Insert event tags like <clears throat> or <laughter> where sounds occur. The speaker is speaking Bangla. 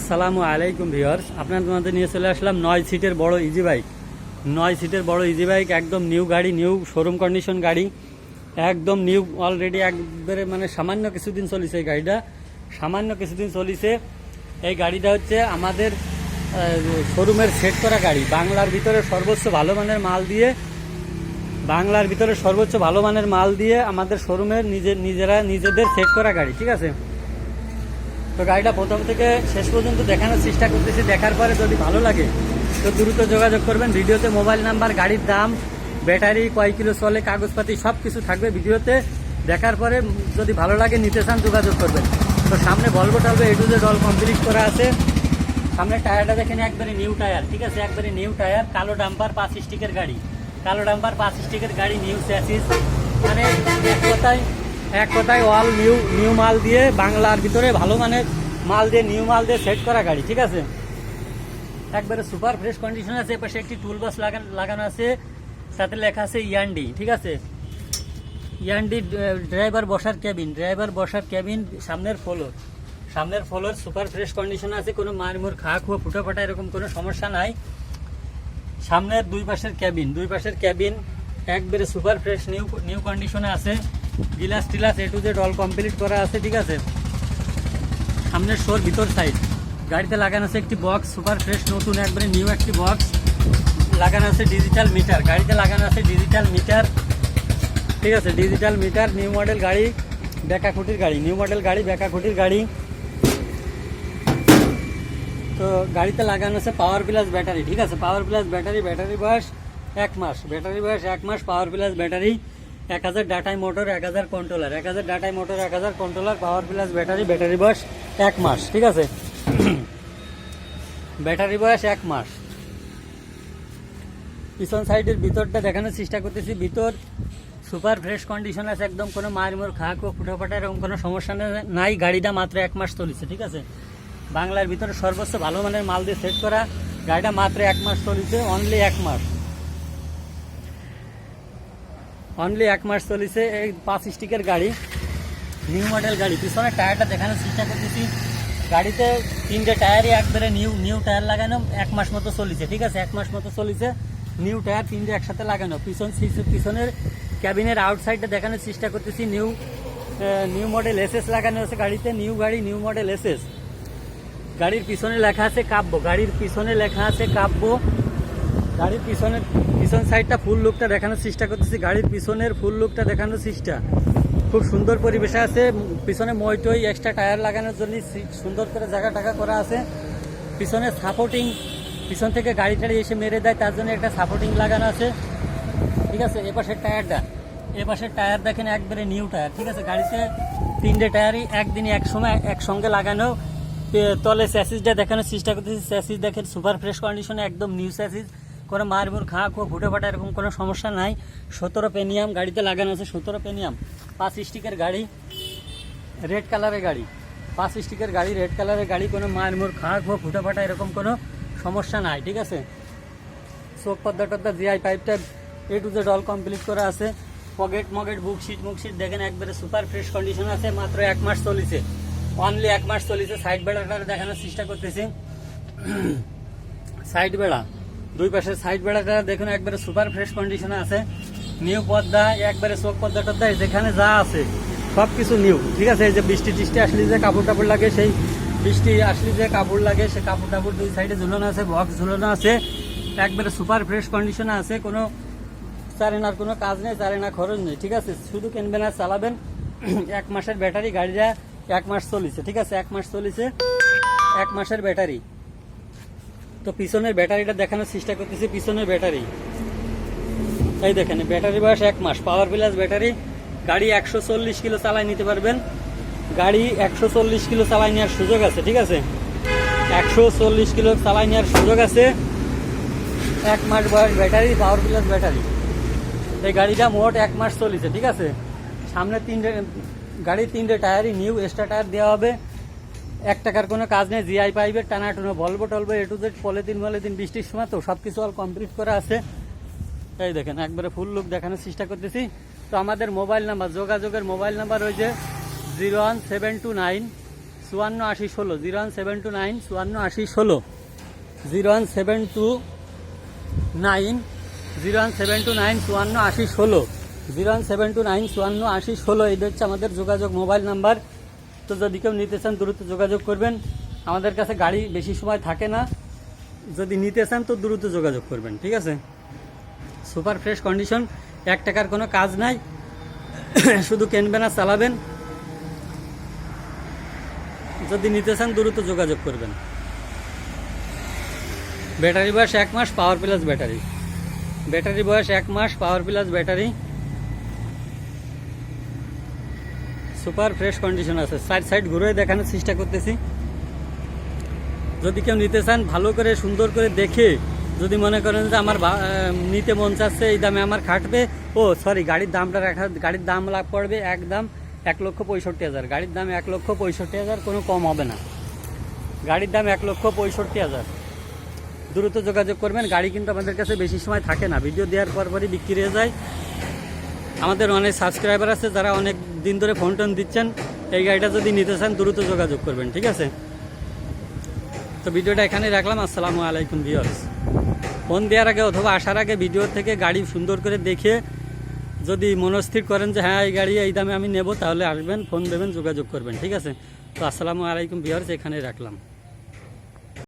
আসসালামু আলাইকুম ভিউয়ার্স। আপনার তোমাদের নিয়ে চলে আসলাম নয় সিটের বড় ইজি বাইক নয় সিটের বড় ইজি বাইক একদম নিউ গাড়ি নিউ শোরুম কন্ডিশন গাড়ি। একদম নিউ অলরেডি একবারে মানে সামান্য কিছুদিন চলিছে এই গাড়িটা। সামান্য কিছুদিন চলিছে। এই গাড়িটা হচ্ছে আমাদের শোরুমের সেট করা গাড়ি। বাংলার ভিতরে সর্বোচ্চ ভালো মানের মাল দিয়ে, বাংলার ভিতরে সর্বোচ্চ ভালো মানের মাল দিয়ে আমাদের শোরুমের নিজের নিজেরা, নিজেদের সেট করা গাড়ি, ঠিক আছে? তো গাড়িটা প্রথম থেকে শেষ পর্যন্ত দেখানোর চেষ্টা করতেছি। দেখার পরে যদি ভালো লাগে, তো দ্রুত যোগাযোগ করবেন। ভিডিওতে মোবাইল নাম্বার, গাড়ির দাম, ব্যাটারি, কয় কিলো চলে, কাগজপাতি সব কিছু থাকবে ভিডিওতে। দেখার পরে যদি ভালো লাগে, নিতে চান, যোগাযোগ করবেন। তো সামনে বলব টলবে এটু যে ডল কমপ্লিট করা আছে। সামনে টায়ারটা দেখেন, একবারে নিউ টায়ার, ঠিক আছে? একবারে নিউ টায়ার, কালো ডাম্পার, পাঁচ স্টিকের গাড়ি। কালো ডাম্পার, পাঁচ স্টিকের গাড়ি নিউ স্যাসিস মানে কথায় এক কথায় অল নিউ নিউ মাল দিয়ে বাংলার ভিতরে ভালো মানের মাল দিয়ে নিউ মাল দিয়ে সেট করা গাড়ি, ঠিক আছে? একবারে সুপার ফ্রেশ কন্ডিশন আছে, এপাশে একটি টুল লাগানো লাগানো আছে, সাথে লেখা আছে ইয়ান্ডি ঠিক আছে? ইয়ান্ডি ড্রাইভার বসার ক্যাবিন ড্রাইভার বসার ক্যাবিন সামনের ফ্লোর সামনের ফ্লোর সুপার ফ্রেশ কন্ডিশন আছে, কোনো মারমুর খা খুয়া ফুটো ফাটা এরকম কোনো সমস্যা নাই। সামনের দুই পাশের ক্যাবিন দুই পাশের ক্যাবিন একবারে সুপার ফ্রেশ নিউ নিউ কন্ডিশনে আছে। গিলাস টিলাস A to Z all complete করা আছে, ঠিক আছে? সামনের শোর ভিতর সাইড গাড়িতে লাগানো আছে একটি বক্স সুপার ফ্রেশ নতুন, একবারে নিউ একটি বক্স লাগানো আছে ডিজিটাল মিটার গাড়িতে লাগানো আছে ডিজিটাল মিটার ঠিক আছে ডিজিটাল মিটার নিউ মডেল গাড়ি বেকা খুঁটির গাড়ি। নিউ মডেল গাড়ি বেকা খুঁটির গাড়ি। তো গাড়িতে লাগানো আছে পাওয়ার প্লাস ব্যাটারি ঠিক আছে পাওয়ার প্লাস ব্যাটারি ব্যাটারি বয়স এক মাস। ব্যাটারি বয়স এক মাস পাওয়ার প্লাস ব্যাটারি এক হাজার ডাটাই মোটর, এক হাজার কন্ট্রোলার এক হাজার ডাটাই মোটর, এক হাজার controller power plus battery battery বয়স এক মাস, ঠিক আছে? <clears throat> ব্যাটারি বয়স এক মাস। পিছন সাইডের ভিতরটা দেখানোর চেষ্টা করতেছি। ভিতর সুপার ফ্রেশ কন্ডিশন আছে, একদম কোনো মারমোর খা খো, ফুটো ফাটা, এরকম কোনো সমস্যা নাই। গাড়িটা মাত্র এক মাস চলেছে, ঠিক আছে? বাংলার ভিতরে সর্বোচ্চ ভালো মানের মাল দিয়ে সেট করা। গাড়িটা মাত্র এক মাস চলেছে অনলি এক মাস। অনলি এক মাস চলেছে এই পাঁচ স্টিকের গাড়ি। নিউ মডেল গাড়ি। পিছনের টায়ারটা দেখানোর চেষ্টা করতেছি। গাড়িতে তিনটে টায়ারই একবারে নিউ নিউ টায়ার লাগানো, এক মাস মতো চলেছে, ঠিক আছে? এক মাস মতো চলেছে নিউ টায়ার তিনটে একসাথে লাগানো। পিছন পিছনের ক্যাবিনের আউটসাইডটা দেখানোর চেষ্টা করতেছি। নিউ নিউ মডেল এসএস লাগানো আছে গাড়িতে নিউ গাড়ি নিউ মডেল এসএস গাড়ির পিছনে লেখা আছে কাব্য, গাড়ির পিছনে লেখা আছে কাব্য। গাড়ির পিছনের পিছন সাইডটা ফুল লুকটা দেখানোর চেষ্টা করতেছি। গাড়ির পিছনের ফুল লুকটা দেখানোর চেষ্টা। খুব সুন্দর পরিবেশে আছে। পিছনে মইটই এক্সট্রা টায়ার লাগানোর জন্য সুন্দর করে জায়গা টাকা করা আছে। পিছনে সাপোর্টিং পিছন থেকে গাড়ি টাড়ি এসে মেরে দেয়, তার জন্য একটা সাপোর্টিং লাগানো আছে। ঠিক আছে এপাশের টায়ারটা। এপাশের টায়ার দেখেন একবারে নিউ টায়ার। ঠিক আছে, গাড়িতে তিনটে টায়ারই একদিনই এক সময় একসঙ্গে লাগানো। তলে স্যাসিসটা দেখানোর চেষ্টা করতেছি। স্যাসিস দেখেন সুপার ফ্রেশ কন্ডিশনে একদম নিউ স্যাসিস। কোনো মারমুর খা, খো ফুটে ফাটা এরকম কোনো সমস্যা নাই। সতেরো পেনিয়াম গাড়িতে লাগানো আছে, সতেরো পেনিয়াম। পাঁচ স্টিকের গাড়ি, রেড কালারের গাড়ি। পাঁচ স্টিকের গাড়ি, রেড কালারের গাড়ি, কোনো মারমুর খা, খো ফুটে ফাটা এরকম কোনো সমস্যা নাই, ঠিক আছে? চোখ পদ্মা টদ্দা জিআই পাইপটা A to Z all complete করা আছে। পকেট মকেট বুক শিট শিট, দেখেন একবারে সুপার ফ্রেশ কন্ডিশন আছে, মাত্র এক মাস চলিছে। অনলি এক মাস চলিছে, সাইড বেড়াটা দেখানোর চেষ্টা করতেছি। <clears throat> সাইড বেড়া। দুই পাশের সাইড বেড়াটা দেখুন, একবারে সুপার ফ্রেশ কন্ডিশনে আছে। নিউ পদ্মা, একবারে চোখ পদ্মা টদ্দা যেখানে যা আছে সব কিছু নিউ। ঠিক আছে, এই যে বৃষ্টি টিষ্টি আসলে যে কাপড় টাপড় লাগে, সেই বৃষ্টি আসলে যে কাপড় লাগে, সে কাপড় টাপড় দুই সাইডে ঝুলানো আছে বক্স ঝুলানো আছে। একবারে সুপার ফ্রেশ কন্ডিশনে আছে, কোনো চারেনার কোনো কাজ নেই, চারেনা খরচ নেই। ঠিক আছে, শুধু কিনবেন আর চালাবেন। <clears throat> এক মাসের ব্যাটারি গাড়িটা এক মাস চলিছে। ঠিক আছে, এক মাস চলিছে, এক মাসের ব্যাটারি তো পিছনের ব্যাটারিটা দেখানোর চেষ্টা করতেছি, পিছনের ব্যাটারি। এই দেখেন, ব্যাটারি বয়স এক মাস। পাওয়ার প্লাস ব্যাটারি, গাড়ি একশো চল্লিশ কিলো চালাই নিতে পারবেন। গাড়ি একশো চল্লিশ কিলো চালাই নেওয়ার সুযোগ আছে, ঠিক আছে? একশো চল্লিশ কিলো চালাই নেওয়ার সুযোগ আছে। এক মাস বয়স ব্যাটারি পাওয়ার প্লাস ব্যাটারি। এই গাড়িটা মোট এক মাস চলেছে, ঠিক আছে? সামনে তিনটে, গাড়ির তিনটে টায়ারই নিউ এক্সট্রা টায়ার দেওয়া হবে। এক টাকার কোনো কাজ নেই জিআই পাইবের টানা টুনো, বলব টলবো এ টু জেড পলিথিন, মলিথিন, বৃষ্টির সময় তো সব কিছু অল কমপ্লিট করা আছে। এই দেখেন, একবারে ফুল লুক দেখানোর চেষ্টা করতেছি। তো আমাদের মোবাইল নাম্বার যোগাযোগের মোবাইল নাম্বার যে zero one seven two nine চুয়ান্ন আশি ষোলো zero one seven two nine চুয়ান্ন আশি ষোলো zero one seven two nine zero one seven two nine চুয়ান্ন আশি ষোলো zero one seven two nine চুয়ান্ন আশি ষোলো এটা হচ্ছে আমাদের যোগাযোগ মোবাইল নাম্বার তো যদি কেউ নিতে চান, দ্রুত যোগাযোগ করবেন। আমাদের কাছে গাড়ি বেশি সময় থাকে না। যদি নিতে চান, তো দ্রুত যোগাযোগ করবেন, ঠিক আছে? সুপার ফ্রেশ কন্ডিশন, এক টাকার কোনো কাজ নাই। শুধু কিনবেন আর চালাবেন। যদি নিতে চান, দ্রুত যোগাযোগ করবেন। ব্যাটারি বয়স এক মাস, পাওয়ার প্লাস ব্যাটারি। ব্যাটারি বয়স এক মাস, power plus battery. Super fresh condition আছে। সাইড সাইড ঘুরে দেখানোর চেষ্টা করতেছি। যদি কেউ নিতে চান, ভালো করে, সুন্দর করে দেখে যদি মনে করেন যে আমার নিতে মন চাচ্ছে, এই দামে আমার খাটবে, ও সরি গাড়ির দামটা রাখা গাড়ির দাম লাভ পড়বে একদম এক লক্ষ পঁয়ষট্টি হাজার। গাড়ির দাম এক লক্ষ পঁয়ষট্টি হাজার, কোনো কম হবে না। গাড়ির দাম এক লক্ষ পঁয়ষট্টি হাজার। দ্রুত যোগাযোগ করবেন। গাড়ি কিন্তু আমাদের কাছে বেশি সময় থাকে না। ভিডিও দেওয়ার পর পরই বিক্রি হয়ে যায়। আমাদের অনেক সাবস্ক্রাইবার আছে যারা অনেক দিন ধরে ফোন টোন দিচ্ছেন, এই গাড়িটা যদি নিতে চান দ্রুত যোগাযোগ করবেন, ঠিক আছে? তো ভিডিওটা এখানে রাখলাম, আসসালামু আলাইকুম ভিউয়ার্স। ফোন দেওয়ার আগে অথবা আসার আগে ভিডিও থেকে গাড়ি সুন্দর করে দেখে যদি মনস্থির করেন যে হ্যাঁ এই গাড়ি এই দামে আমি নেব, তাহলে আসবেন, ফোন দেবেন, যোগাযোগ করবেন, ঠিক আছে? তো আসসালামু আলাইকুম ভিউয়ার্স, এখানে রাখলাম।